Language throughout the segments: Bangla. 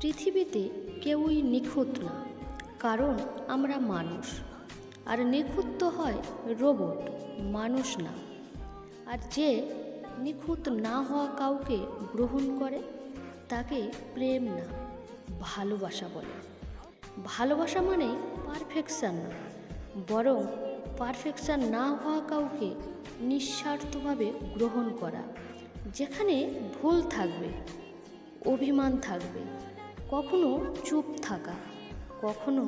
পৃথিবীতে কেউই নিখুঁত না, কারণ আমরা মানুষ। আর নিখুঁত তো হয় রোবট মানুষ না। আর যে নিখুঁত না হওয়া কাউকে গ্রহণ করে, তাকে প্রেম না, ভালোবাসা বলে। ভালোবাসা মানে পারফেকশান না, বরং পারফেকশান না হওয়া কাউকে নিঃস্বার্থভাবে গ্রহণ করা, যেখানে ভুল থাকবে, অভিমান থাকবে। কখনো চুপ থাকা, কখনো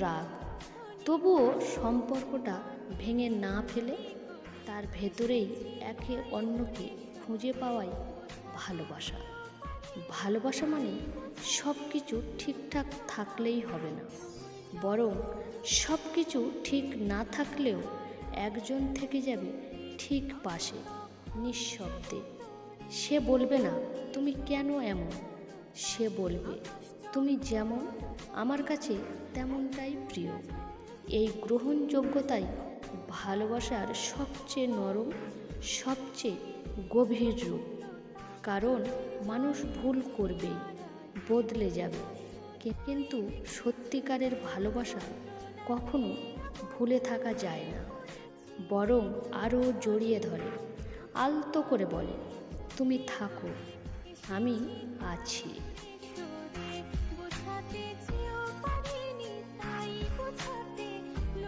রাগ। তবুও সম্পর্কটা ভেঙে না ফেলে তার ভেতরেই একে অন্যকে খুঁজে পাওয়াই ভালোবাসা। ভালোবাসা মানে সব কিছু ঠিকঠাক থাকলেই হবে না, বরং সব কিছু ঠিক না থাকলেও একজন থেকে যাবে ঠিক পাশে, নিঃশব্দে। সে বলবে না, তুমি কেন এমন? সে বলবে তুমি যেমন আমার কাছে তেমনটাই প্রিয়। এই গ্রহণযোগ্যতাই ভালোবাসার সবচেয়ে নরম, সবচেয়ে গভীর রূপ। কারণ মানুষ ভুল করবেই বদলে যাবে। কিন্তু সত্যিকারের ভালোবাসা কখনো ভুলে থাকা যায় না, বরং আরও জড়িয়ে ধরে। আলতো করে বলে, তুমি থাকো, আমি আছি।